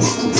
Música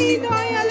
তুমি দয়াল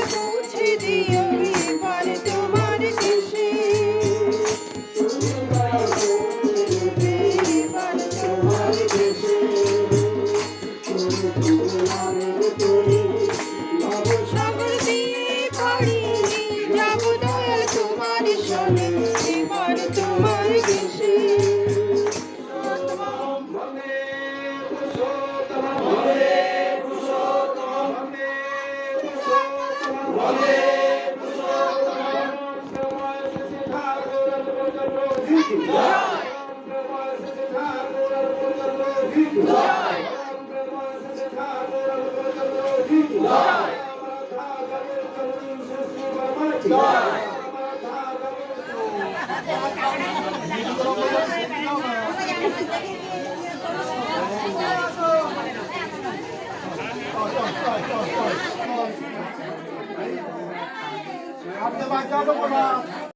আপনি বাঁচাবো না